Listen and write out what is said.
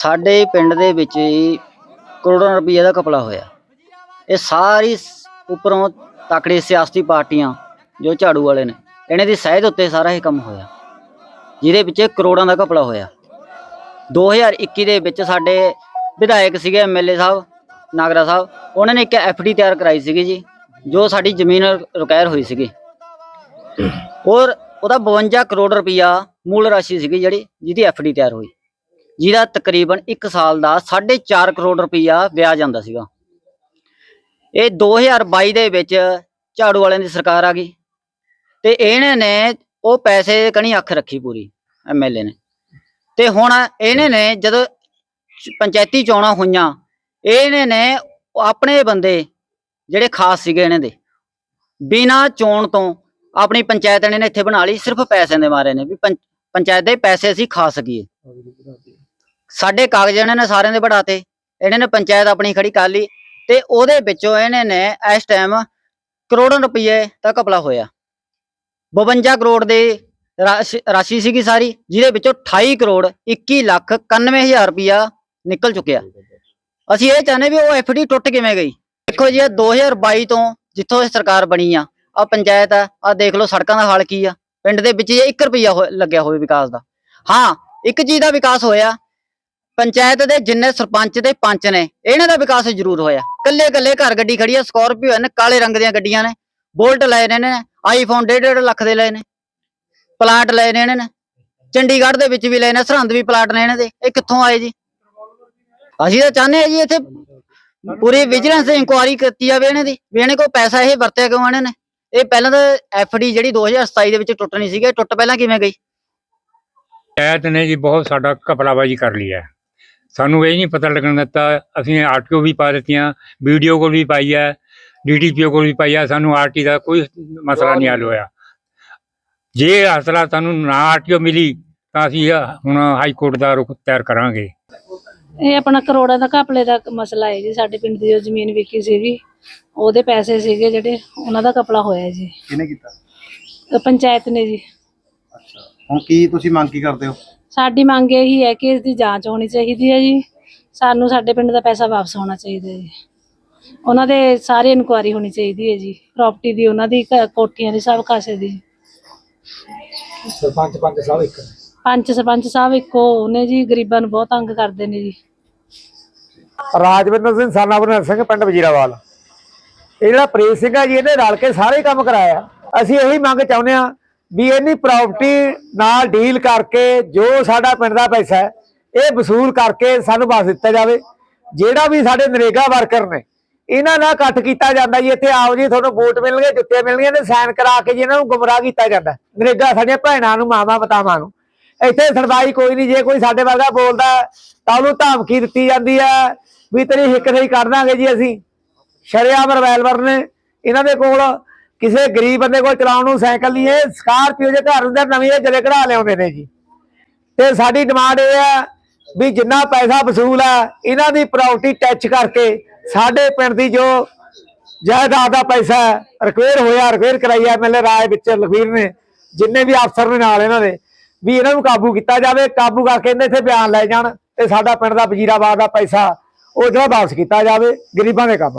ਸਾਡੇ ਪਿੰਡ ਦੇ ਵਿੱਚ ਹੀ ਕਰੋੜਾਂ ਰੁਪਏ ਦਾ ਕਪਲਾ ਹੋਇਆ। ਇਹ ਸਾਰੀ ਉੱਪਰੋਂ ਤਕੜੀ ਸਿਆਸਤੀ ਪਾਰਟੀਆਂ ਜੋ ਝਾੜੂ ਵਾਲੇ ਨੇ, ਇਹਨਾਂ ਦੀ ਸਹਿਦ ਉੱਤੇ ਸਾਰਾ ਇਹ ਕੰਮ ਹੋਇਆ। ਜਿਹਦੇ ਵਿੱਚ ਕਰੋੜਾਂ ਦਾ ਕਪਲਾ ਹੋਇਆ। 2021 ਦੇ ਵਿੱਚ ਸਾਡੇ ਵਿਧਾਇਕ ਸੀਗੇ ਐਮਐਲਏ ਸਾਹਿਬ, ਨਾਗਰਾ ਸਾਹਿਬ, ਉਹਨਾਂ ਨੇ ਇੱਕ ਐਫਡੀ ਤਿਆਰ ਕਰਾਈ ਸੀਗੀ ਜੀ, ਜੋ ਸਾਡੀ ਜ਼ਮੀਨ ਰਿਕਵਾਇਰ ਹੋਈ ਸੀਗੀ। ਔਰ ਉਹਦਾ 52 ਕਰੋੜ ਰੁਪਇਆ ਮੂਲ ਰਾਸ਼ੀ ਸੀਗੀ ਜਿਹੜੀ, ਜਿਹਦੀ ਐਫਡੀ ਤਿਆਰ ਹੋਈ। ਜਿਹਦਾ ਤਕਰੀਬਨ 1 ਸਾਲ ਦਾ 4.5 ਕਰੋੜ ਰੁਪਈਆ ਵਿਆਜ ਆਉਂਦਾ ਸੀਗਾ। ਇਹ 2022 ਦੇ ਵਿੱਚ ਝਾੜੂ ਵਾਲਿਆਂ ਦੀ ਸਰਕਾਰ ਆ ਗਈ ਤੇ ਇਹਨੇ ਨੇ ਉਹ ਪੈਸੇ ਕਣੀ ਅੱਖ ਰੱਖੀ ਪੂਰੀ ਐਮਐਲਏ ਨੇ। ਤੇ ਹੁਣ ਇਹਨੇ ਨੇ ਜਦੋਂ ਪੰਚਾਇਤੀ ਚੋਣਾਂ ਹੋਈਆਂ, ਇਹਨੇ ਨੇ ਆਪਣੇ ਬੰਦੇ ਜਿਹੜੇ ਖਾਸ ਸੀਗੇ ਇਹਨਾਂ ਦੇ, ਬਿਨਾਂ ਚੋਣ ਤੋਂ ਆਪਣੀ ਪੰਚਾਇਤ ਇਹਨੇ ਨੇ ਇੱਥੇ ਬਣਾ ਲਈ, ਸਿਰਫ ਪੈਸਿਆਂ ਦੇ ਮਾਰੇ ਨੇ ਵੀ ਪੰਚਾਇਤ ਦੇ ਪੈਸੇ ਅਸੀਂ ਖਾ ਸਕੀਏ। ਸਾਡੇ ਕਾਗਜ਼ ਇਹਨਾਂ ਨੇ ਸਾਰਿਆਂ ਦੇ ਵਧਾਤੇ ਇਹਨਾਂ ਨੇ ਪੰਚਾਇਤ ਆਪਣੀ ਖੜੀ ਕਰ ਲਈ ਤੇ ਉਹਦੇ ਵਿੱਚੋਂ ਇਹਨਾਂ ਨੇ ਇਸ ਟਾਈਮ ਕਰੋੜਾਂ ਰੁਪਏ ਦਾ ਘਪਲਾ ਹੋਇਆ। 52 ਕਰੋੜ ਦੇ ਰਾਸ਼ੀ- ਰਾਸ਼ੀ ਸੀਗੀ ਸਾਰੀ, ਜਿਹਦੇ ਵਿੱਚੋਂ 28 ਕਰੋੜ 21 ਲੱਖ 91000 ਰੁਪਇਆ ਨਿਕਲ ਚੁੱਕਿਆ। ਅਸੀਂ ਇਹ ਚਾਹੁੰਦੇ ਵੀ ਉਹ ਐਫਡੀ ਟੁੱਟ ਕਿਵੇਂ ਗਈ? ਦੇਖੋ ਜੀ, ਇਹ 2022 ਤੋਂ ਜਿੱਥੋਂ ਇਹ ਸਰਕਾਰ ਬਣੀ ਆ ਆ ਪੰਚਾਇਤ ਆ ਆ ਦੇਖ ਲਓ ਸੜਕਾਂ ਦਾ ਹਾਲ ਕੀ ਆ। ਪਿੰਡ ਦੇ ਵਿੱਚ ਜੇ 1 ਰੁਪਿਆ ਹੋ- ਲੱਗਿਆ ਹੋਵੇ ਵਿਕਾਸ ਦਾ। ਹਾਂ, ਇੱਕ ਚੀਜ਼ ਦਾ ਵਿਕਾਸ ਹੋਇਆ ਪੰਚਾਇਤ ਦੇ ਜਿੰਨੇ ਸਰਪੰਚ ਤੇ ਪੰਚ ਨੇ, ਇਹਨਾਂ ਦਾ ਵਿਕਾਸ ਜ਼ਰੂਰ ਹੋਇਆ। ਕੱਲੇ ਕੱਲੇ ਘਰ ਗੱਡੀ ਖੜੀ ਆ, ਸਕੋਰਪੀਓ ਨੇ ਕਾਲੇ ਰੰਗ ਦੀਆਂ ਗੱਡੀਆਂ ਨੇ, ਬੋਲਟ ਲਏ ਨੇ ਇਹਨੇ ਆਈਫੋਨ 1.5 ਲੱਖ ਦੇ ਲਏ ਨੇ, ਪਲਾਟ ਲਏ ਨੇ ਇਹਨਾਂ ਨੇ, ਚੰਡੀਗੜ੍ਹ ਦੇ ਵਿੱਚ ਵੀ ਲਏ ਨੇ, ਸਰਹੰਦ ਵੀ ਪਲਾਟ ਨੇ ਇਹਨਾਂ ਦੇ, ਇਹ ਕਿੱਥੋਂ ਆਏ ਜੀ? ਅਸੀਂ ਤਾਂ ਚਾਹੁੰਦੇ ਆ ਜੀ ਇੱਥੇ ਪੂਰੀ ਵਿਜੀਲੈਂਸ ਇਨਕੁਆਰੀ ਕੀਤੀ ਜਾਵੇ ਇਹਨਾਂ ਦੀ, ਵੀ ਇਹਨੇ ਕੋਈ ਪੈਸਾ ਇਹ ਵਰਤਿਆ ਕਿਉਂ ਇਹਨਾਂ ਨੇ? ਇਹ ਪਹਿਲਾਂ ਤਾਂ ਐਫਡੀ ਜਿਹੜੀ 2027 ਦੇ ਵਿੱਚ ਟੁੱਟਣੀ ਸੀਗੀ, ਇਹ ਟੁੱਟ ਪਹਿਲਾਂ ਕਿਵੇਂ ਗਈ? ਪੰਚਾਇਤ ਨੇ ਜੀ ਬਹੁਤ ਸਾਡਾ ਕਪਲਾਬਾਜੀ ਕਰ ਲਿਆ ਹੈ। ਸਾਨੂੰ ਇਹ ਨਹੀਂ ਪਤਾ ਲੱਗਣ ਦਿੱਤਾ ਅਸੀਂ ਆਰਟੀਓ ਵੀ ਪਾ ਦਿੱਤੀਆਂ ਵੀਡੀਓ ਕੋਲ ਵੀ ਪਾਈ ਹੈ ਡੀਟੀਪੀਓ ਕੋਲ ਵੀ ਪਾਈ ਹੈ ਸਾਨੂੰ ਆਰਟੀ ਦਾ ਕੋਈ ਮਸਲਾ ਨਹੀਂ ਹੱਲ ਹੋਇਆ। ਜੇ ਅਸਲਾ ਸਾਨੂੰ ਨਾ ਆਰਟੀਓ ਮਿਲੀ ਤਾਂ ਅਸੀਂ ਹੁਣ ਹਾਈ ਕੋਰਟ ਦਾ ਰੁਖ ਤਿਆਰ ਕਰਾਂਗੇ। ਇਹ ਆਪਣਾ ਕਰੋੜਾਂ ਦਾ ਘਪਲੇ ਦਾ ਮਸਲਾ ਹੈ ਜੀ ਸਾਡੇ ਪਿੰਡ ਦੀ ਜੋ ਜ਼ਮੀਨ ਵਿਕੀ ਸੀਗੀ ਉਹਦੇ ਪੈਸੇ ਸੀਗੇ ਜਿਹੜੇ ਉਹਨਾਂ ਦਾ ਘਪਲਾ ਹੋਇਆ ਜੀ। ਕਿਹਨੇ ਕੀਤਾ? ਪੰਚਾਇਤ ਨੇ ਜੀ। ਅੱਛਾ। ਹੁਣ ਕੀ ਤੁਸੀਂ ਮੰਗ ਕੀ ਕਰਦੇ ਹੋ? ਸਾਡੀ ਮੰਗ ਇਹੀ ਹੈ ਕਿ ਇਸ ਦੀ ਜਾਂਚ ਹੋਣੀ ਚਾਹੀਦੀ ਹੈ ਜੀ। ਸਾਨੂੰ ਸਾਡੇ ਪਿੰਡ ਦਾ ਪੈਸਾ ਵਾਪਸ ਹੋਣਾ ਚਾਹੀਦਾ ਹੈ ਜੀ। ਉਹਨਾਂ ਦੇ ਸਾਰੇ ਇਨਕੁਆਰੀ ਹੋਣੀ ਚਾਹੀਦੀ ਹੈ ਜੀ। ਪ੍ਰਾਪਰਟੀ ਦੀ ਉਹਨਾਂ ਦੀ ਕੋਠੀਆਂ ਦੀ ਸਭ ਕਾਸੇ ਦੀ। ਸਰਪੰਚ ਪੰਚ ਸਾਹਿਬ ਇੱਕ ਪੰਚ ਸਰਪੰਚ ਸਾਹਿਬ ਇੱਕੋ ਨੇ ਜੀ। ਗਰੀਬਾਂ ਨੂੰ ਬਹੁਤ ਤੰਗ ਕਰਦੇ ਨੇ ਜੀ। ਰਾਜਵਿੰਦਰ ਸਿੰਘ ਸਾਨਾਪੁਰ ਸਿੰਘ ਪਿੰਡ ਵਜੀਰਾਵਾਲ। ਇਹ ਜਿਹੜਾ ਪ੍ਰੇਮ ਸਿੰਘ ਆ ਜੀ ਇਹਨੇ ਰਲ ਕੇ ਸਾਰੇ ਕੰਮ ਕਰਾਇਆ। ਅਸੀਂ ਇਹੀ ਮੰਗ ਚਾਹੁੰਦੇ ਆ ਵੀ ਇਹਨੀ ਪ੍ਰਾਪਰਟੀ ਨਾਲ ਡੀਲ ਕਰਕੇ ਜੋ ਸਾਡਾ ਪਿੰਡ ਦਾ ਪੈਸਾ ਹੈ, ਇਹ ਵਸੂਲ ਕਰਕੇ ਸਾਨੂੰ ਵਾਪਸ ਦਿੱਤਾ ਜਾਵੇ। ਜਿਹੜਾ ਵੀ ਸਾਡੇ ਨਰੇਗਾ ਵਰਕਰ ਨੇ, ਇਹਨਾਂ ਨਾਲ ਇਕੱਠ ਕੀਤਾ ਜਾਂਦਾ ਜੀ, ਇੱਥੇ ਆਓ ਜੀ, ਤੁਹਾਨੂੰ ਵੋਟ ਮਿਲਣਗੇ ਜੁੱਤੇ ਮਿਲਣਗੀਆਂ ਤੇ ਸਾਈਨ ਕਰਾ ਕੇ ਜੀ ਇਹਨਾਂ ਨੂੰ ਗੁੰਮਰਾਹ ਕੀਤਾ ਜਾਂਦਾ। ਨਰੇਗਾ ਸਾਡੀਆਂ ਭੈਣਾਂ ਨੂੰ, ਮਾਵਾਂ ਬਤਾਵਾਂ ਨੂੰ। ਇੱਥੇ ਸੁਣਵਾਈ ਕੋਈ ਨਹੀਂ, ਜੇ ਕੋਈ ਸਾਡੇ ਵਰਗਾ ਬੋਲਦਾ ਤਾਂ ਉਹਨੂੰ ਧਮਕੀ ਦਿੱਤੀ ਜਾਂਦੀ ਹੈ ਵੀ ਤੇਰੀ ਹਿੱਕ ਨਹੀਂ ਕਰ ਦਾਂਗੇ ਜੀ ਅਸੀਂ। ਸ਼ਰਿਆਮ ਰਿਵਾਲਵਰ ਨੇ ਇਹਨਾਂ ਦੇ ਕੋਲ ਕਿਸੇ ਗਰੀਬ ਬੰਦੇ ਕੋਲ ਚਲਾਉਣ ਨੂੰ ਸਾਈਕਲ ਨਹੀਂ ਇਹ ਸਕਾਰਪੀਓ ਦੇ ਘਰ ਅੰਦਰ ਨਵੀਂ ਇਹ ਜਲੇ ਕਢਾ ਲਿਆਉਂਦੇ ਨੇ ਜੀ। ਤੇ ਸਾਡੀ ਡਿਮਾਂਡ ਇਹ ਹੈ ਵੀ ਜਿੰਨਾ ਪੈਸਾ ਵਸੂਲ ਹੈ ਇਹਨਾਂ ਦੀ ਪ੍ਰਾਪਰਟੀ ਟੈਚ ਕਰਕੇ ਸਾਡੇ ਪਿੰਡ ਦੀ ਜੋ ਜਾਇਦਾਦ ਦਾ ਪੈਸਾ ਰਿਕਵੇਅਰ ਹੋਇਆ ਰਿਕਵੇਅਰ ਕਰਾਈ ਹੈ ਐਮਐਲਏ ਰਾਏ ਵਿੱਚ, ਲਖਵੀਰ ਨੇ, ਜਿੰਨੇ ਵੀ ਅਫਸਰ ਨੇ ਨਾਲ ਇਹਨਾਂ ਦੇ, ਵੀ ਇਹਨਾਂ ਨੂੰ ਕਾਬੂ ਕੀਤਾ ਜਾਵੇ, ਕਾਬੂ ਕਰਕੇ ਇਹਨੇ ਇੱਥੇ ਬਿਆਨ ਲੈ ਜਾਣ ਤੇ ਸਾਡਾ ਪਿੰਡ ਦਾ ਵਜ਼ੀਰਾਬਾਦ ਦਾ ਪੈਸਾ ਉਹ ਜਿਹੜਾ ਵਾਪਸ ਕੀਤਾ ਜਾਵੇ, ਗਰੀਬਾਂ ਦੇ ਕੰਮ